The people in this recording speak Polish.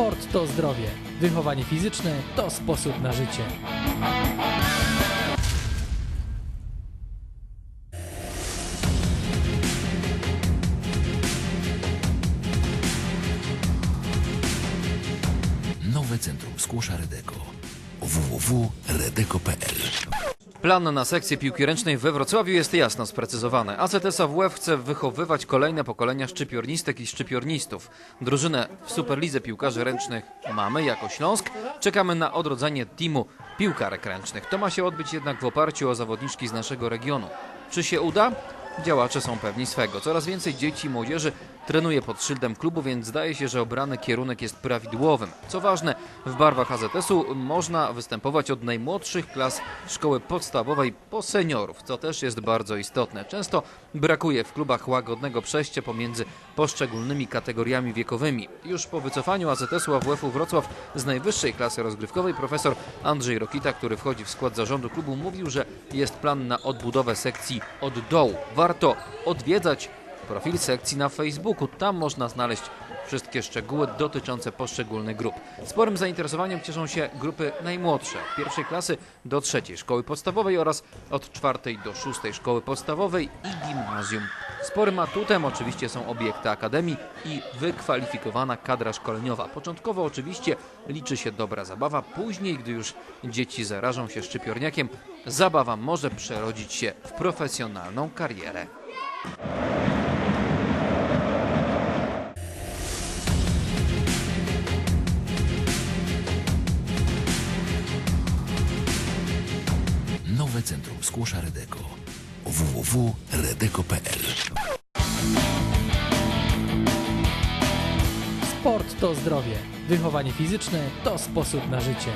Sport to zdrowie. Wychowanie fizyczne to sposób na życie. Nowe Centrum Skłosza Redeko www.redeko.pl Plan na sekcję piłki ręcznej we Wrocławiu jest jasno sprecyzowany. AZS AWF chce wychowywać kolejne pokolenia szczypiornistek i szczypiornistów. Drużynę w Superlidze Piłkarzy Ręcznych mamy jako Śląsk. Czekamy na odrodzenie teamu piłkarek ręcznych. To ma się odbyć jednak w oparciu o zawodniczki z naszego regionu. Czy się uda? Działacze są pewni swego. Coraz więcej dzieci i młodzieży trenuje pod szyldem klubu, więc zdaje się, że obrany kierunek jest prawidłowym. Co ważne, w barwach AZS-u można występować od najmłodszych klas szkoły podstawowej po seniorów, co też jest bardzo istotne. Często brakuje w klubach łagodnego przejścia pomiędzy poszczególnymi kategoriami wiekowymi. Już po wycofaniu AZS-u AWF-u Wrocław z najwyższej klasy rozgrywkowej profesor Andrzej Rokita, który wchodzi w skład zarządu klubu, mówił, że jest plan na odbudowę sekcji od dołu. Warto odwiedzać profil sekcji na Facebooku. Tam można znaleźć wszystkie szczegóły dotyczące poszczególnych grup. Sporym zainteresowaniem cieszą się grupy najmłodsze, od pierwszej klasy do trzeciej szkoły podstawowej oraz od czwartej do szóstej szkoły podstawowej i gimnazjum. Sporym atutem oczywiście są obiekty akademii i wykwalifikowana kadra szkoleniowa. Początkowo oczywiście liczy się dobra zabawa, później, gdy już dzieci zarażą się szczypiorniakiem, zabawa może przerodzić się w profesjonalną karierę. Nowe Centrum Skłosza Redeko www.redeko.pl Sport to zdrowie. Wychowanie fizyczne to sposób na życie.